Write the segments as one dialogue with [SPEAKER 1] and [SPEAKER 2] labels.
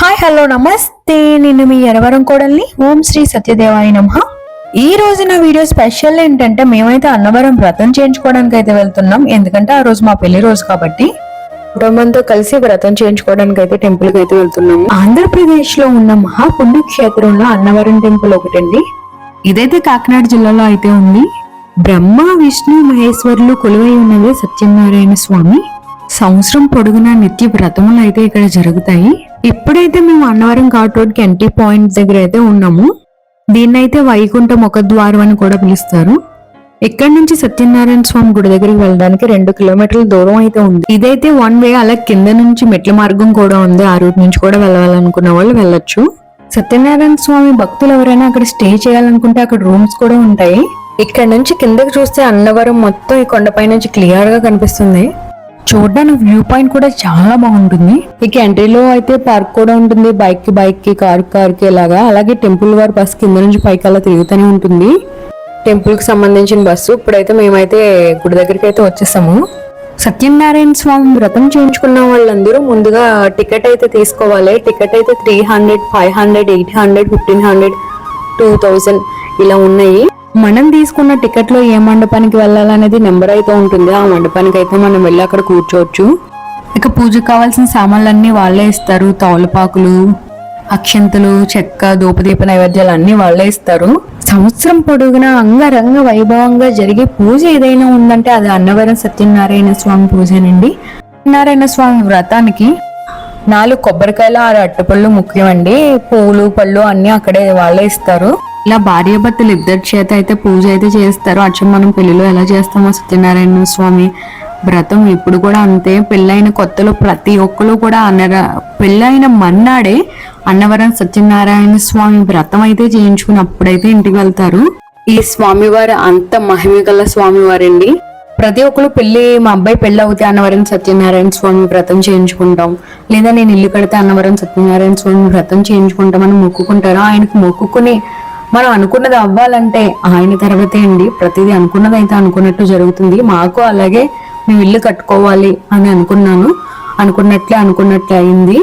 [SPEAKER 1] Hi hello నమస్తే. నేను మీ ఎరవరం కోడల్ని ఓం శ్రీ సత్యదేవాయ నమ. ఈ రోజు నా వీడియో స్పెషల్ ఏంటంటే మేమైతే అన్నవరం వ్రతం చేయించుకోవడానికి అయితే వెళ్తున్నాం. ఎందుకంటే ఆ రోజు మా పెళ్ళి రోజు కాబట్టి. కుటుంబంతో కలిసి వ్రతం చేయించుకోవడానికి అయితే టెంపుల్కి అయితే వెళ్తున్నాము. ఆంధ్రప్రదేశ్లో ఉన్న మహాపుణ్యక్షేత్రంలో అన్నవరం టెంపుల్ ఒకటండి. ఇదైతే కాకినాడ జిల్లాలో అయితే ఉంది. బ్రహ్మ విష్ణు మహేశ్వరులు కొలువై ఉన్నదే సత్యనారాయణ స్వామి. సంవత్సరం పొడుగునా నిత్య వ్రతములు అయితే ఇక్కడ జరుగుతాయి. ఇప్పుడైతే మేము అన్నవరం ఘాట్ రోడ్కి ఎంటీ పాయింట్ దగ్గర అయితే ఉన్నాము దీన్నైతే వైకుంఠ ముఖద్వారం అని కూడా పిలుస్తారు. ఇక్కడ నుంచి సత్యనారాయణ స్వామి గుడి దగ్గరికి వెళ్ళడానికి రెండు కిలోమీటర్ల దూరం అయితే ఉంది. ఇదైతే వన్ వే అలా కింద నుంచి మెట్ల మార్గం కూడా ఉంది. ఆ రూట్ నుంచి కూడా వెళ్ళాలనుకున్న వాళ్ళు వెళ్ళొచ్చు. సత్యనారాయణ స్వామి భక్తులు ఎవరైనా అక్కడ స్టే చేయాలనుకుంటే అక్కడ రూమ్స్ కూడా ఉంటాయి. ఇక్కడ నుంచి కిందకి చూస్తే అన్నవరం మొత్తం ఈ కొండపై నుంచి క్లియర్గా కనిపిస్తుంది. చూడడానికి వ్యూ పాయింట్ కూడా చాలా బాగుంటుంది. ఇక ఎంట్రీలో అయితే పార్క్ కూడా ఉంటుంది. బైక్కి బైక్కి కార్ కార్కి ఇలాగా అలాగే టెంపుల్ వారి బస్ కింద నుంచి పైకి అలా తిరుగుతూనే ఉంటుంది. టెంపుల్కి సంబంధించిన బస్సు. ఇప్పుడైతే మేమైతే గుడి దగ్గరికి అయితే వచ్చేసాము. సత్యనారాయణ స్వామి వ్రతం చేయించుకున్న వాళ్ళందరూ ముందుగా టికెట్ అయితే తీసుకోవాలి. టికెట్ అయితే three hundred five hundred eight hundred fifteen hundred two thousand ఇలా ఉన్నాయి. మనం తీసుకున్న టికెట్లో ఏ మండపానికి వెళ్ళాలనేది నెంబర్ అయితే ఉంటుంది. ఆ మండపానికి అయితే మనం వెళ్ళి అక్కడ కూర్చోవచ్చు. ఇక పూజకు కావాల్సిన సామాన్లన్నీ వాళ్ళే ఇస్తారు. తౌలపాకులు అక్షంతలు చెక్క దూపదీప నైవేద్యాలు అన్ని వాళ్ళే ఇస్తారు. సంవత్సరం పొడుగునా అంగరంగ వైభవంగా జరిగే పూజ ఏదైనా ఉందంటే అది అన్నవరం సత్యనారాయణ స్వామి పూజనండి. సత్యనారాయణ స్వామి వ్రతానికి నాలుగు కొబ్బరికాయలు ఆరు అట్టపళ్ళు ముఖ్యమండి. పూలు పళ్ళు అన్నీ అక్కడే వాళ్ళే ఇస్తారు. ఇలా భార్యాభర్తలు ఇద్దరి చేత అయితే పూజ అయితే చేస్తారు అచ్చం మనం పెళ్ళిలో ఎలా చేస్తామో సత్యనారాయణ స్వామి వ్రతం ఇప్పుడు కూడా అంతే. పెళ్ళైన కొత్తలో ప్రతి ఒక్కరు కూడా అన్నర పెళ్ళైన మన్నాడే అన్నవరం సత్యనారాయణ స్వామి వ్రతం అయితే చేయించుకుని అప్పుడైతే ఇంటికి వెళ్తారు. ఈ స్వామివారు అంత మహిమ గల స్వామివారండి. ప్రతి ఒక్కరు పెళ్ళి మా అబ్బాయి పెళ్ళి అవుతే అన్నవరం సత్యనారాయణ స్వామి వ్రతం చేయించుకుంటాం. లేదా నేను ఇల్లు కడితే అన్నవరం సత్యనారాయణ స్వామి వ్రతం చేయించుకుంటామని మొక్కుకుంటారు ఆయనకు మొక్కుకుని మనం అనుకున్నది అవ్వాలంటే ఆయన తర్వాతే అండి. ప్రతిదీ అనుకున్నది అయితే అనుకున్నట్టు జరుగుతుంది. మాకు అలాగే మేము ఇల్లు కట్టుకోవాలి అని అనుకున్నాను. అనుకున్నట్లే అనుకున్నట్లే అయింది.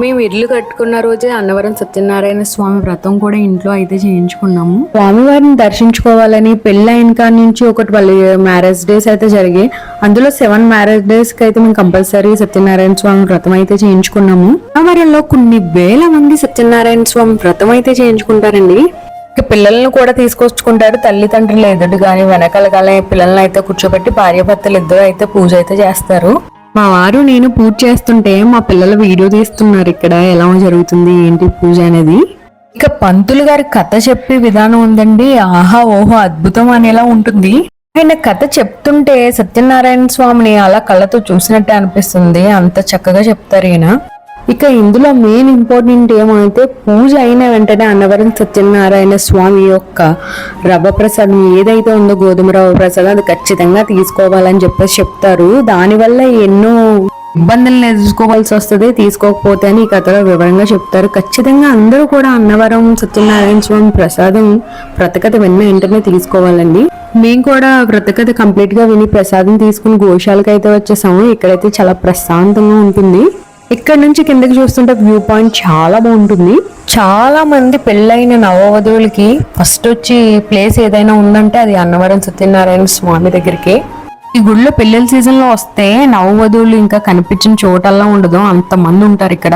[SPEAKER 1] మేము ఇల్లు కట్టుకున్న రోజే అన్నవరం సత్యనారాయణ స్వామి వ్రతం కూడా ఇంట్లో అయితే చేయించుకున్నాము. స్వామివారిని దర్శించుకోవాలని పెళ్ళైన కాడి నుంచి ఒక ట్వెల్వ్ మ్యారేజ్ డేస్ అయితే జరిగాయి. అందులో సెవెన్ మ్యారేజ్ డేస్కి అయితే మేము కంపల్సరీ సత్యనారాయణ స్వామి వ్రతం అయితే చేయించుకున్నాము. అన్నవరంలో కొన్ని వేల మంది సత్యనారాయణ స్వామి వ్రతం అయితే చేయించుకుంటారండి. పిల్లల్ని కూడా తీసుకొచ్చుకుంటారు తల్లిదండ్రులు ఎదుటి గాని వెనకాల గాని పిల్లల్ని అయితే కూర్చోబెట్టి భార్యాభర్తలు ఇద్దరు అయితే పూజ అయితే చేస్తారు. మా వారు నేను పూజ చేస్తుంటే మా పిల్లలు వీడియో తీస్తున్నారు ఇక్కడ. ఎలా జరుగుతుంది? ఏంటి పూజ అనేది? ఇక పంతులు గారి కథ చెప్పే విధానం ఉందండి. ఆహా ఓహో అద్భుతం అనేలా ఉంటుంది. ఆయన కథ చెప్తుంటే సత్యనారాయణ స్వామిని అలా కళ్ళతో చూసినట్టే అనిపిస్తుంది. అంత చక్కగా చెప్తారు ఈయన. ఇక ఇందులో మెయిన్ ఇంపార్టెంట్ ఏమైతే పూజ అయిన వెంటనే అన్నవరం సత్యనారాయణ స్వామి యొక్క రవ్వ ప్రసాదం ఏదైతే ఉందో గోధుమ రవ్వ ప్రసాదం అది ఖచ్చితంగా తీసుకోవాలని చెప్పేసి చెప్తారు. దానివల్ల ఎన్నో ఇబ్బందులను ఎదుర్కోవాల్సి వస్తుంది. తీసుకోకపోతే అని ఈ కథలో వివరంగా చెప్తారు. ఖచ్చితంగా అందరూ కూడా అన్నవరం సత్యనారాయణ స్వామి ప్రసాదం వ్రతకథ విన్న వెంటనే తీసుకోవాలండి. మేము కూడా వ్రతకథ కంప్లీట్గా విని ప్రసాదం తీసుకుని గోశాలకు అయితే వచ్చేసాము. ఇక్కడైతే చాలా ప్రశాంతంగా ఉంటుంది. ఇక్కడ నుంచి కిందకి చూస్తుంటే వ్యూ పాయింట్ చాలా బాగుంటుంది. చాలా మంది పెళ్ళైన నవవధువులకి ఫస్ట్ వచ్చి ప్లేస్ ఏదైనా ఉందంటే అది అన్నవరం సత్యనారాయణ స్వామి దగ్గరికి. ఈ గుడిలో పెళ్ళిళ్ళ సీజన్లో వస్తే నవవధువులు ఇంకా కనిపించిన చోటల్లా ఉండదు అంత మంది ఉంటారు ఇక్కడ.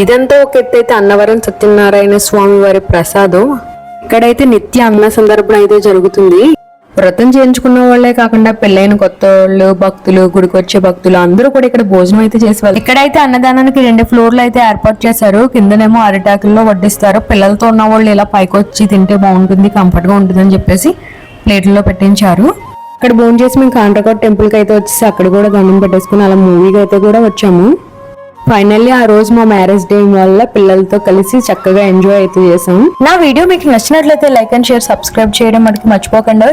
[SPEAKER 1] ఇదంతా ఒక ఎత్తు అయితే అన్నవరం సత్యనారాయణ స్వామి వారి ప్రసాదం. ఇక్కడైతే నిత్య అన్న సందర్భం అయితే జరుగుతుంది. వ్రతం చేయించుకున్న వాళ్ళే కాకుండా పెళ్ళైన కొత్త వాళ్ళు భక్తులు గుడికి వచ్చే భక్తులు అందరూ కూడా ఇక్కడ భోజనం అయితే చేసి వాళ్ళు ఇక్కడైతే అన్నదానానికి రెండు ఫ్లోర్లు అయితే ఏర్పాటు చేశారు. కిందనేమో అరిటాకుల్లో వడ్డిస్తారు. పిల్లలతో ఉన్న వాళ్ళు ఇలా పైకి వచ్చి తింటే బాగుంటుంది కంఫర్ట్గా ఉంటుంది అని చెప్పేసి ప్లేట్లలో పెట్టించారు. అక్కడ భోజనం చేసి మేము కాండ్రకోట టెంపుల్కి అయితే వచ్చేసి అక్కడ కూడా దండం పెట్టేసుకుని అలా మూవీకి అయితే కూడా వచ్చాము. ఫైనల్లీ ఆ రోజు మా మ్యారేజ్ డే వల్ల పిల్లలతో కలిసి చక్కగా ఎంజాయ్ అయితే చేసాం. నా వీడియో మీకు నచ్చినట్లయితే లైక్ అండ్ షేర్ సబ్స్క్రైబ్ చేయడం మటుకు మర్చిపోకుండా.